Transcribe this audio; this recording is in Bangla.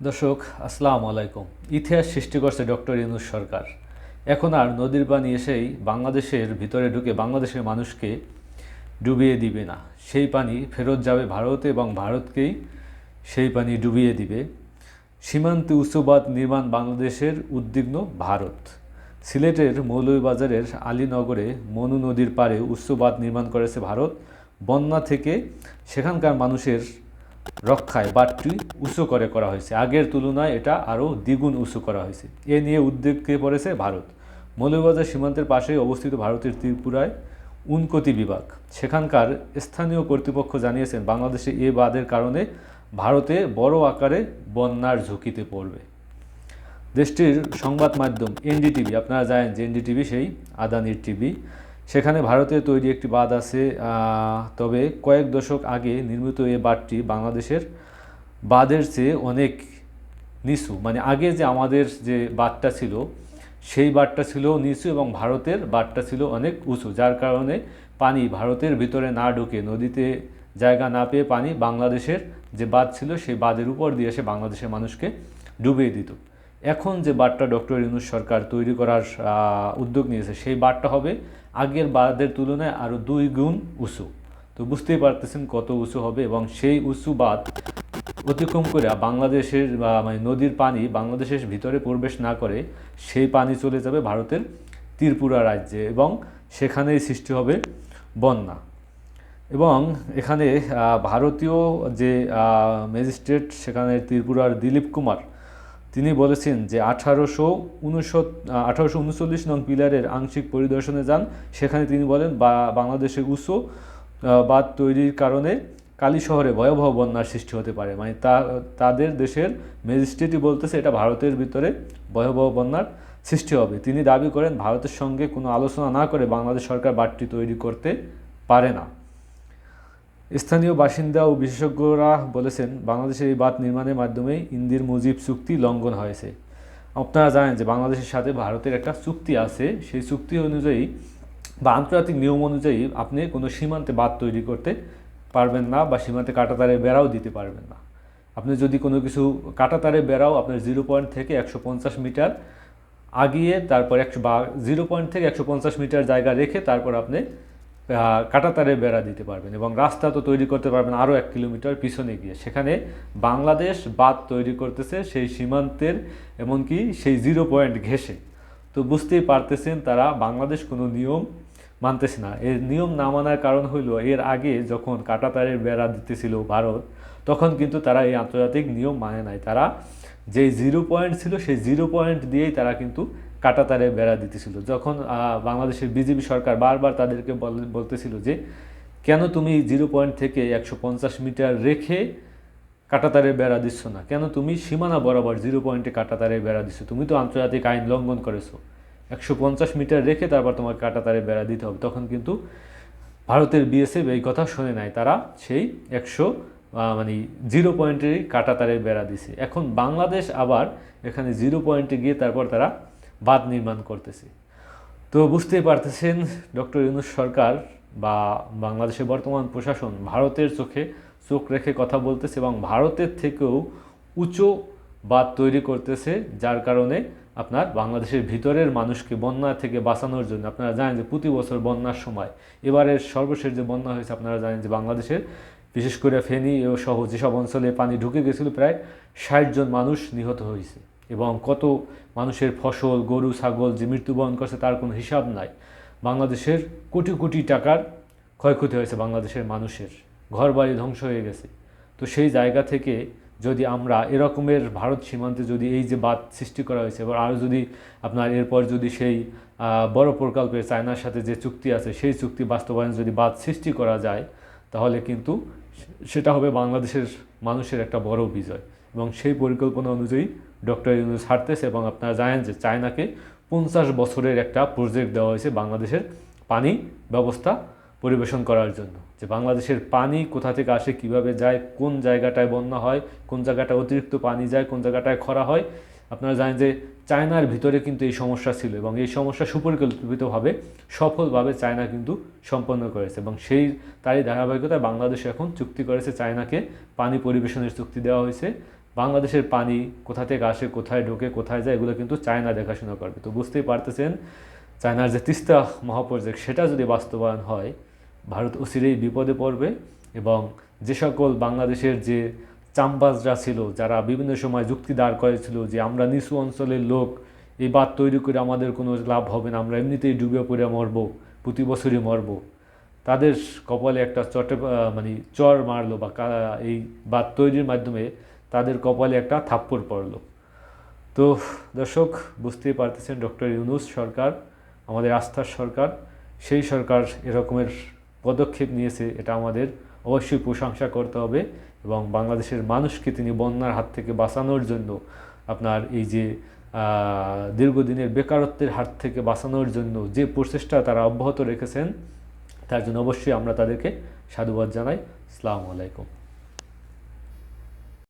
দর্শক, আসসালামু আলাইকুম। ইতিহাস সৃষ্টি করছে ডক্টর ইনুস সরকার। এখন আর নদীর পানি এসেই বাংলাদেশের ভিতরে ঢুকে বাংলাদেশের মানুষকে ডুবিয়ে দিবে না। সেই পানি ফেরত যাবে ভারতে এবং ভারতকেই সেই পানি ডুবিয়ে দিবে। সীমান্তে উচ্চবাদ নির্মাণ বাংলাদেশের উদ্বিগ্ন ভারত। সিলেটের মৌলভীবাজারের আলীনগরে মনু নদীর পাড়ে উচ্চবাদ নির্মাণ করেছে ভারত। বন্যা থেকে সেখানকার মানুষের রক্ষায় বাঁধটি উঁচু করে করা হয়েছে। আগের তুলনায় এটা আরও দ্বিগুণ উঁচু করা হয়েছে। এ নিয়ে উদ্বেগে পড়েছে? ভারত। মৌলভীবাজার সীমান্তের পাশেই অবস্থিত ভারতের ত্রিপুরায় উনকতি বিভাগ। সেখানকার স্থানীয় কর্তৃপক্ষ জানিয়েছেন, বাংলাদেশে এ বাঁধের কারণে ভারতে বড় আকারে বন্যার ঝুঁকিতে পড়বে। দেশটির সংবাদ মাধ্যম এনডিটিভি, আপনারা জানেন যে এনডিটিভি সেই আদানির টিভি। সেখানে ভারতে তৈরি একটি বাঁধ আছে তবে কয়েক দশক আগে নির্মিত এই বাঁধটি বাংলাদেশের বাঁধের চেয়ে অনেক নিচু। মানে আগে যে আমাদের যে বাঁধটা ছিল, সেই বাঁধটা ছিল নিচু এবং ভারতের বাঁধটা ছিল অনেক উঁচু, যার কারণে পানি ভারতের ভিতরে না ঢুকে, নদীতে জায়গা না পেয়ে পানি বাংলাদেশের যে বাঁধ ছিল, সেই বাঁধের উপর দিয়ে এসে বাংলাদেশের মানুষকে ডুবিয়ে দিত। এখন যে বাঁধটা ডক্টর ইউনুস সরকার তৈরি করার উদ্যোগ নিয়েছে, সেই বাঁধটা হবে আগের বাঁধের তুলনায় আরও দুই গুণ উঁচু। তো বুঝতেই পারতেছেন কত উঁচু হবে এবং সেই উঁচু বাদ অতিক্রম করে বাংলাদেশের মানে নদীর পানি বাংলাদেশের ভিতরে প্রবেশ না করে সেই পানি চলে যাবে ভারতের ত্রিপুরা রাজ্যে এবং সেখানেই সৃষ্টি হবে বন্যা। এবং এখানে ভারতীয় যে ম্যাজিস্ট্রেট সেখানে ত্রিপুরার দিলীপ কুমার তিনি বলেছেন যে আঠারোশো উনসত আঠারোশো উনচল্লিশ নং পিলারের আংশিক পরিদর্শনে যান। সেখানে তিনি বলেন, বা, বাংলাদেশে উঁচু বাঁধ তৈরির কারণে কালী শহরে ভয়াবহ বন্যার সৃষ্টি হতে পারে। মানে তা, তাদের দেশের ম্যাজিস্ট্রেটই বলতেছে, এটা ভারতের ভিতরে ভয়াবহ বন্যার সৃষ্টি হবে। তিনি দাবি করেন, ভারতের সঙ্গে কোনো আলোচনা না করে বাংলাদেশ সরকার বাঁধটি তৈরি করতে পারে না। স্থানীয় বাসিন্দা ও বিশেষজ্ঞরা বলেছেন, বাংলাদেশের এই বাঁধ নির্মাণের মাধ্যমে ইন্দির মুজিব চুক্তি লঙ্ঘন হয়েছে। আপনারা জানেন যে বাংলাদেশের সাথে ভারতের একটা চুক্তি আছে। সেই চুক্তি অনুযায়ী বা আন্তর্জাতিক নিয়ম অনুযায়ী আপনি কোনো সীমান্তে বাঁধ তৈরি করতে পারবেন না বা সীমান্তে কাঁটাতারে বেড়াও দিতে পারবেন না। আপনি যদি কোনো কিছু কাঁটাতারে বেড়াও আপনার জিরো পয়েন্ট থেকে একশো পঞ্চাশ মিটার আগিয়ে তারপর একশো বা, জিরো পয়েন্ট থেকে একশো পঞ্চাশ মিটার জায়গা রেখে তারপর আপনি কাঁটাতারে বেড়া দিতে পারবেন এবং রাস্তা তো তৈরি করতে পারবেন আরও এক কিলোমিটার পিছনে গিয়ে। সেখানে বাংলাদেশ বাঁধ তৈরি করতেছে সেই সীমান্তের, এমনকি সেই জিরো পয়েন্ট ঘেঁষে। তো বুঝতেই পারতেছেন তারা বাংলাদেশ কোনো নিয়ম মানতেছে না। এর নিয়ম না মানার কারণ হইল, এর আগে যখন কাঁটাতারের বেড়া দিতেছিল ভারত, তখন কিন্তু তারা এই আন্তর্জাতিক নিয়ম মানে নাই। তারা যে জিরো পয়েন্ট ছিল, সেই জিরো পয়েন্ট দিয়েই তারা কিন্তু কাঁটাতারে বেড়া দিতেছিল। যখন বাংলাদেশের বিজেপি সরকার বারবার তাদেরকে বল- বলতেছিল যে, কেন তুমি জিরো পয়েন্ট থেকে একশো পঞ্চাশ মিটার রেখে কাঁটাতারে বেড়া দিচ্ছ না? কেন তুমি সীমানা বরাবর জিরো পয়েন্টে কাঁটাতারে বেড়া দিচ্ছ? তুমি তো আন্তর্জাতিক আইন লঙ্ঘন করেছ। একশো পঞ্চাশ মিটার রেখে তারপর তোমার কাঁটাতারে বেড়া দিতে হবে। তখন কিন্তু ভারতের বিএসএফ এই কথা শুনে নাই। তারা সেই একশো মানে জিরো পয়েন্টেরই কাঁটাতারে বেড়া দিছে। এখন বাংলাদেশ আবার এখানে জিরো পয়েন্টে গিয়ে তারপর তারা বাঁধ নির্মাণ করতেছে। তো বুঝতেই পারতেছেন, ডক্টর ইউনুস সরকার বা বাংলাদেশের বর্তমান প্রশাসন ভারতের চোখে চোখ রেখে কথা বলতেছে এবং ভারতের থেকেও উঁচু বাঁধ তৈরি করতেছে, যার কারণে আপনার বাংলাদেশের ভিতরের মানুষকে বন্যা থেকে বাঁচানোর জন্য, আপনারা জানেন যে প্রতি বছর বন্যার সময় এবারের সর্বশেষ যে বন্যা হয়েছে, আপনারা জানেন যে বাংলাদেশের বিশেষ করে ফেনী ও সহ যেসব অঞ্চলে পানি ঢুকে গেছিল, প্রায় ষাট জন মানুষ নিহত হয়েছে। এবং কত মানুষের ফসল, গরু, ছাগল যে মৃত্যুবরণ করছে তার কোনো হিসাব নাই। বাংলাদেশের কোটি কোটি টাকার ক্ষয়ক্ষতি হয়েছে বাংলাদেশের মানুষের। ঘরবাড়ি ধ্বংস হয়ে গেছে। তো সেই জায়গা থেকে যদি আমরা এরকমের ভারত সীমান্তে যদি এই যে বাঁধ সৃষ্টি করা হয়েছে, এবার আরও যদি আপনার এরপর যদি সেই বড় প্রকল্পে চায়নার সাথে যে চুক্তি আছে, সেই চুক্তি বাস্তবায়ন যদি বাঁধ সৃষ্টি করা যায়, তাহলে কিন্তু সেটা হবে বাংলাদেশের মানুষের একটা বড় বিজয়। এবং সেই পরিকল্পনা অনুযায়ী ডক্টর ইউনুস হাঁটতেছে এবং আপনারা জানেন যে চায়নাকে পঞ্চাশ বছরের একটা প্রজেক্ট দেওয়া হয়েছে বাংলাদেশের পানি ব্যবস্থা পরিবেশন করার জন্য। যে বাংলাদেশের পানি কোথা থেকে আসে, কীভাবে যায়, কোন জায়গাটায় বন্যা হয়, কোন জায়গাটায় অতিরিক্ত পানি যায়, কোন জায়গাটায় খরা হয়, আপনারা জানেন যে চায়নার ভিতরে কিন্তু এই সমস্যা ছিল এবং এই সমস্যা সুপরিকল্পিতভাবে সফলভাবে চায়না কিন্তু সম্পন্ন করেছে এবং সেই তারই ধারাবাহিকতায় বাংলাদেশ এখন চুক্তি করেছে চায়নাকে পানি পরিবেশনের চুক্তি দেওয়া হয়েছে। বাংলাদেশের পানি কোথা থেকে আসে, কোথায় ঢোকে, কোথায় যায়, এগুলো কিন্তু চায়না দেখাশোনা করবে। তো বুঝতেই পারতেছেন, চায়নার যে তিস্তা মহাপ্রজেক্ট, সেটা যদি বাস্তবায়ন হয়, ভারত অচিরেই বিপদে পড়বে এবং যে সকল বাংলাদেশের যে চামবাজরা ছিল, যারা বিভিন্ন সময় যুক্তি দাঁড় করেছিল যে আমরা নিচু অঞ্চলের লোক, এই বাঁধ তৈরি করে আমাদের কোনো লাভ হবে না, আমরা এমনিতেই ডুবে পড়ে মরবো, প্রতি বছরই মরবো, তাদের কপালে একটা চটে মানে চর মারলো বা এই বাঁধ তৈরির মাধ্যমে তাদের কপালে একটা থাপ্পড় পড়ল। তো দর্শক, বুঝতেই পারতেছেন ডক্টর ইউনুস সরকার, আমাদের আস্থার সরকার, সেই সরকার এরকমের পদক্ষেপ নিয়েছে, এটা আমাদের অবশ্যই প্রশংসা করতে হবে এবং বাংলাদেশের মানুষকে তিনি বন্যার হাত থেকে বাঁচানোর জন্য, আপনার এই যে দীর্ঘদিনের বেকারত্বের হাত থেকে বাঁচানোর জন্য যে প্রচেষ্টা তারা অব্যাহত রেখেছেন, তার জন্য অবশ্যই আমরা তাদেরকে সাধুবাদ জানাই। আসসালামু আলাইকুম।